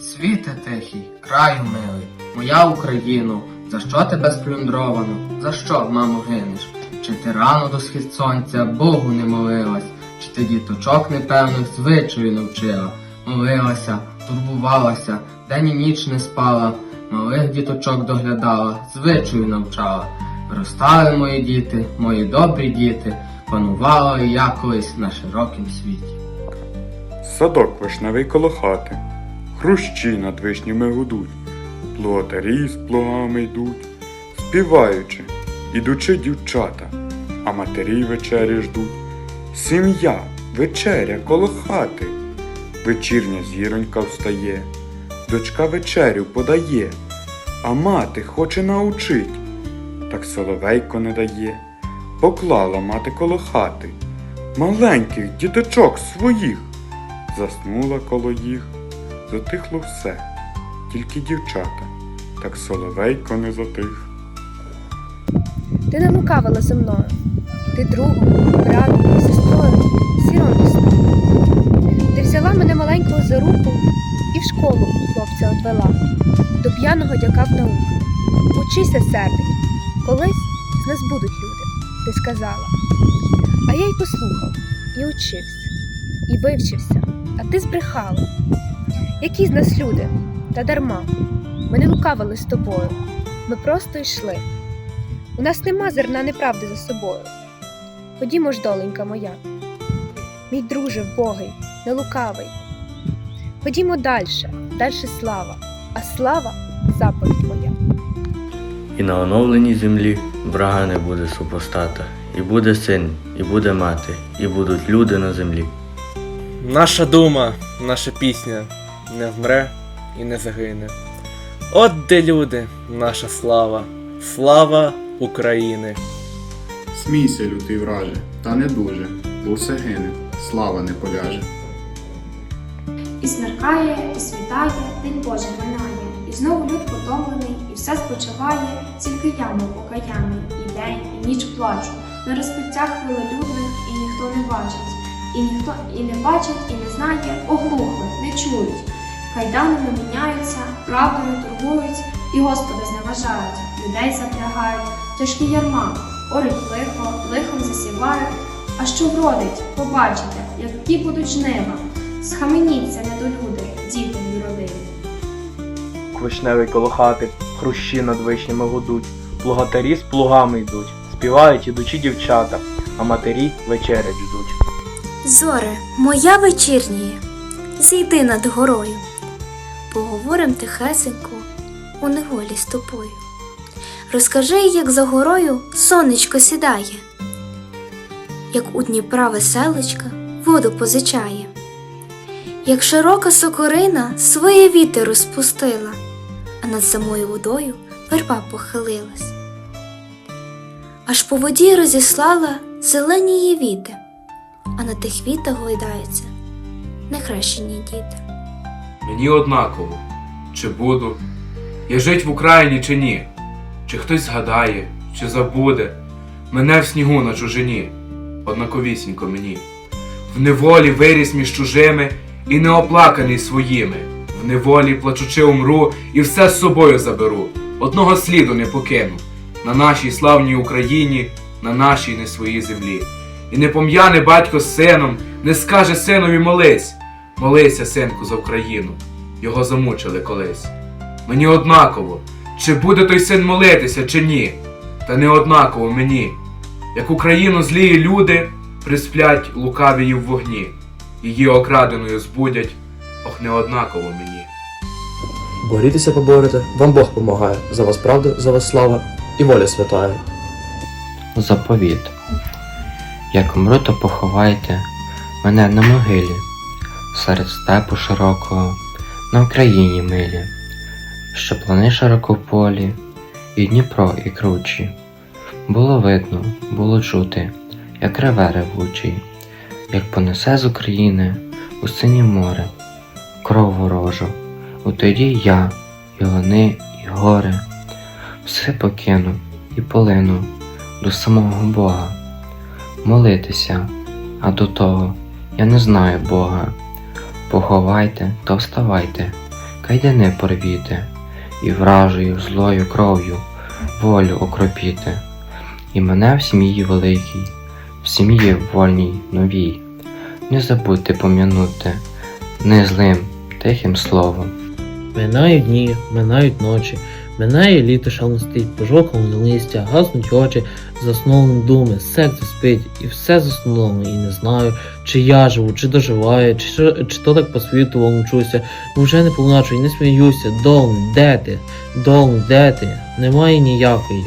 Світе тихий, краю милий, моя Україно, за що тебе сплюндровано? За що, мамо, гинеш? Чи ти рано до схід сонця Богу не молилась? Чи ти діточок непевних звичаю навчила? Молилася, турбувалася, день і ніч не спала, малих діточок доглядала, звичаю навчала. Виростали мої діти, мої добрі діти, панувала я колись на широкім світі. Садок вишневий коло хати, хрущі над вишнями гудуть, плуготарі з плугами йдуть, співаючи, ідучи дівчата, а матері вечері ждуть. Сім'я, вечеря коло хати, вечірня зіронька встає, дочка вечерю подає, а мати хоче научить, так соловейко не дає, поклала мати коло хати, маленьких діточок своїх заснула коло їх, затихло все, тільки дівчата, так соловейко не затих. Ти не лукавила зі мною. Ти другом, братом, сестрою, сіром став. Ти взяла мене маленького за руку і в школу хлопця одвела, до п'яного дяка в науку. Учися, сердий, колись з нас будуть люди, ти сказала. А я й послухав, і учився, і вивчився, а ти збрехала. Які з нас люди? Та дарма. Ми не лукавили з тобою. Ми просто йшли. У нас нема зерна неправди за собою. Ходімо ж, доленька моя. Мій друже вбогий, не лукавий. Ходімо дальше, дальше слава, а слава заповідь моя. І на оновленій землі врага не буде супостата, і буде син, і буде мати, і будуть люди на землі. Наша дума, наша пісня не вмре і не загине. От де люди, наша слава, слава України. Смійся, лютий враже, та не дуже, бо все гине, слава не поляже. І смеркає, і світає, день Божий минає, і знову люд потомлений, і все спочиває, тільки я, мов покаяний, і день, і ніч плачу, на розпиттях хвилелюдних, і ніхто не бачить, і ніхто і не бачить, і не знає, оглухли, не чують. Кайданами міняються, правдою торгують, і Господа зневажають, людей запрягають, тяжкі ярма, орить лихо, лихом засівають. А що вродить, побачите, які будуть жнива. Схаменіться, недолюди, діти юродиві. Вишневий коло хати, хрущі над вишнями гудуть, плугатарі з плугами йдуть, співають ідучі дівчата, а матері вечерять ждуть. Зоре, моя вечірніє, зійди над горою, поговорим тихесенько у неволі з тобою. Розкажи, як за горою сонечко сідає, як у Дніпра веселочка воду позичає, як широка сокорина своє віти розпустила, а над самою водою верба похилилась. Аж по воді розіслала зелені її віти а на тих вітах гойдаються нехрещені діти. Мені однаково, чи буду. Я жить в Україні чи ні, чи хтось згадає, чи забуде? Мене в снігу на чужині, однаковісінько мені, в неволі виріс між чужими і неоплаканий своїми, в неволі плачучи умру і все з собою заберу, одного сліду не покину. На нашій славній Україні, на нашій не своїй землі. І не пом'яне батько з сином, не скаже синові молись, молися, синку, за Україну. Його замучили колись. Мені однаково, чи буде той син молитися, чи ні. Та не однаково мені, як Україну злії люди присплять лукавії в вогні, її окраденою збудять, ох, не однаково мені. Борітеся поборете, вам Бог помагає. За вас правда, за вас слава і воля святая. Заповіт. Як умру, то поховайте мене на могилі, серед степу широкого, на Україні милі, що плани широкополі, і Дніпро, і кручі. Було видно, було чути, як реве ревучий, як понесе з України у синє море, кров ворожу, у тоді я, і вони, і гори, все покину і полину до самого Бога молитися, а до того я не знаю Бога. Поховайте та вставайте, кайдани порвіте, і вражею злою кров'ю волю окропіте, і мене в сім'ї великій, в сім'ї вольній новій, не забудьте пом'янути, не злим, тихим словом. Минають дні, минають ночі, минає літо шалостить, пожовкали листя, гаснуть очі, заснули думи, серце спить, і все заснуло, і не знаю, чи я живу, чи доживаю, чи, чи то так по світу волочуся, бо вже не плачу і не сміюся. Дом, де ти? Дом, де ти? Немає ніякої,